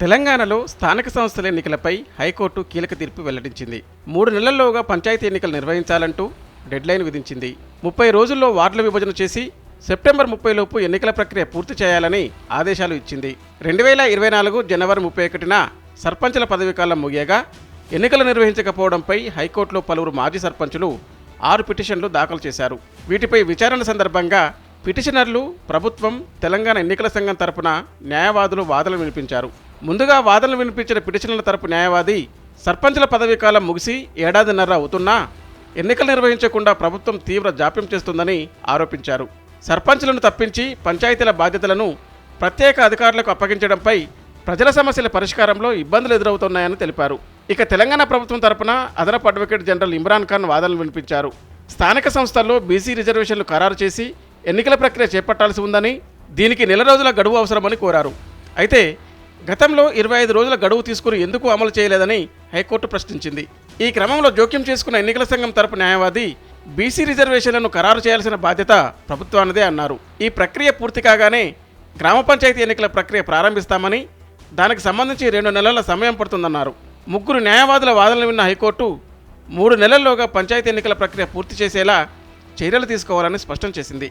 తెలంగాణలో స్థానిక సంస్థల ఎన్నికలపై హైకోర్టు కీలక తీర్పు వెల్లడించింది. మూడు నెలల్లోగా పంచాయతీ ఎన్నికలు నిర్వహించాలంటూ డెడ్లైన్ విధించింది. ముప్పై రోజుల్లో వార్డుల విభజన చేసి సెప్టెంబర్ ముప్పై లోపు ఎన్నికల ప్రక్రియ పూర్తి చేయాలని ఆదేశాలు ఇచ్చింది. రెండు వేల ఇరవై నాలుగు జనవరి ముప్పై ఒకటిన సర్పంచుల పదవీకాలం ముగియగా ఎన్నికలు నిర్వహించకపోవడంపై హైకోర్టులో పలువురు మాజీ సర్పంచులు ఆరు పిటిషన్లు దాఖలు చేశారు. వీటిపై విచారణ సందర్భంగా పిటిషనర్లు ప్రభుత్వం తెలంగాణ ఎన్నికల సంఘం తరపున న్యాయవాదులు వాదనలు వినిపించారు. ముందుగా వాదనలు వినిపించిన పిటిషనర్ల తరపు న్యాయవాది సర్పంచుల పదవీ కాలం ముగిసి ఏడాదిన్నర అవుతున్నా ఎన్నికలు నిర్వహించకుండా ప్రభుత్వం తీవ్ర జాప్యం చేస్తుందని ఆరోపించారు. సర్పంచులను తప్పించి పంచాయతీల బాధ్యతలను ప్రత్యేక అధికారులకు అప్పగించడంపై ప్రజల సమస్యల పరిష్కారంలో ఇబ్బందులు ఎదురవుతున్నాయని తెలిపారు. ఇక తెలంగాణ ప్రభుత్వం తరపున అదనపు అడ్వకేట్ జనరల్ ఇమ్రాన్ ఖాన్ వాదనలు వినిపించారు. స్థానిక సంస్థల్లో బీసీ రిజర్వేషన్లు ఖరారు చేసి ఎన్నికల ప్రక్రియ చేపట్టాల్సి ఉందని దీనికి నెల రోజుల గడువు అవసరమని కోరారు. అయితే గతంలో ఇరవై ఐదు రోజుల గడువు తీసుకుని ఎందుకు అమలు చేయలేదని హైకోర్టు ప్రశ్నించింది. ఈ క్రమంలో జోక్యం చేసుకున్న ఎన్నికల సంఘం తరపు న్యాయవాది బీసీ రిజర్వేషన్లను ఖరారు చేయాల్సిన బాధ్యత ప్రభుత్వానిదే అన్నారు. ఈ ప్రక్రియ పూర్తి కాగానే గ్రామ పంచాయతీ ఎన్నికల ప్రక్రియ ప్రారంభిస్తామని దానికి సంబంధించి రెండు నెలల సమయం పడుతుందన్నారు. ముగ్గురు న్యాయవాదుల వాదనలు విన్న హైకోర్టు మూడు నెలల్లోగా పంచాయతీ ఎన్నికల ప్రక్రియ పూర్తి చేసేలా చర్యలు తీసుకోవాలని స్పష్టం చేసింది.